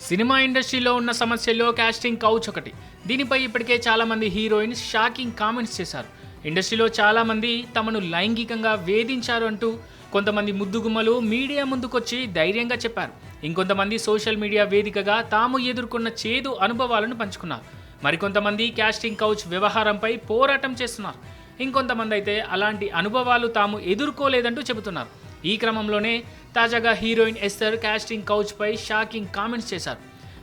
Cinema ఇండస్ట్రీలో ఉన్న సమస్యల్లో క్యాస్టింగ్ కౌచ్ ఒకటి. దీనిపై ఇప్పటికే చాలామంది హీరోయిన్స్ షాకింగ్ కామెంట్స్ చేశారు. ఇండస్ట్రీలో చాలామంది తమను లైంగికంగా వేధించారు అంటూ కొంతమంది ముద్దుగుమ్మలు మీడియా ముందుకొచ్చి ధైర్యంగా చెప్పారు. ఇంకొంతమంది సోషల్ మీడియా వేదికగా తాము ఎదుర్కొన్న చేదు అనుభవాలను పంచుకున్నారు. మరికొంతమంది క్యాస్టింగ్ కౌచ్ వ్యవహారంపై పోరాటం చేస్తున్నారు. ఇంకొంతమంది అయితే అలాంటి అనుభవాలు తాము ఎదుర్కోలేదంటూ చెబుతున్నారు. ఈ క్రమంలోనే తాజాగా హీరోయిన్ ఎస్తర్ కాస్టింగ్ కౌచ్ పై షాకింగ్ కామెంట్స్ చేశారు.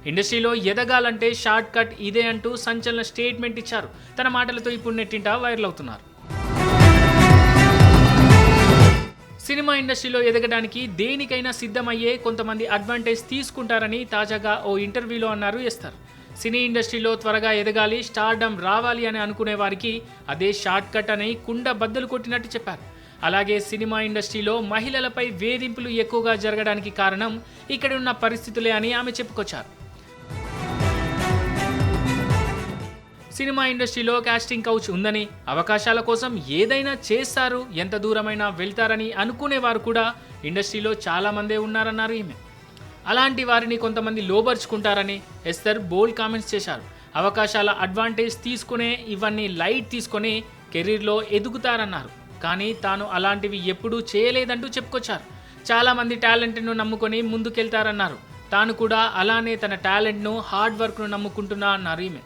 ఇండస్ట్రీలో ఎదగాలంటే షార్ట్ కట్ ఇదే అంటూ సంచలన స్టేట్మెంట్ ఇచ్చారు. తన మాటలతో ఇప్పుడు నెట్టింట వైరల్ అవుతున్నారు. సినిమా ఇండస్ట్రీలో ఎదగడానికి దేనికైనా సిద్ధమయ్యే కొంతమంది అడ్వాంటేజ్ తీసుకుంటారని తాజాగా ఓ ఇంటర్వ్యూలో అన్నారు ఎస్తర్. సినీ ఇండస్ట్రీలో త్వరగా ఎదగాలి స్టార్డమ్ రావాలి అని అనుకునే వారికి అదే షార్ట్ కట్ అని కుండ బద్దలు కొట్టినట్టు చెప్పారు. అలాగే సినిమా ఇండస్ట్రీలో మహిళలపై వేధింపులు ఎక్కువగా జరగడానికి కారణం ఇక్కడున్న పరిస్థితులే అని ఆమె చెప్పుకొచ్చారు. సినిమా ఇండస్ట్రీలో కాస్టింగ్ కౌచ్ ఉందని అవకాశాల కోసం ఏదైనా చేస్తారు ఎంత దూరమైనా వెళ్తారని అనుకునేవారు కూడా ఇండస్ట్రీలో చాలామందే ఉన్నారన్నారు ఈమె. అలాంటి వారిని కొంతమంది లోబర్చుకుంటారని ఎస్తర్ బోల్డ్ కామెంట్స్ చేశారు. అవకాశాల అడ్వాంటేజ్ తీసుకునే ఇవన్నీ లైట్ తీసుకొని కెరీర్లో ఎదుగుతారన్నారు. కానీ తాను అలాంటివి ఎప్పుడూ చేయలేదంటూ చెప్పుకొచ్చారు. చాలామంది టాలెంట్ను నమ్ముకొని ముందుకెళ్తారన్నారు. తాను కూడా అలానే తన టాలెంట్ను హార్డ్ వర్క్ను నమ్ముకుంటున్నా అన్నారు ఈమె.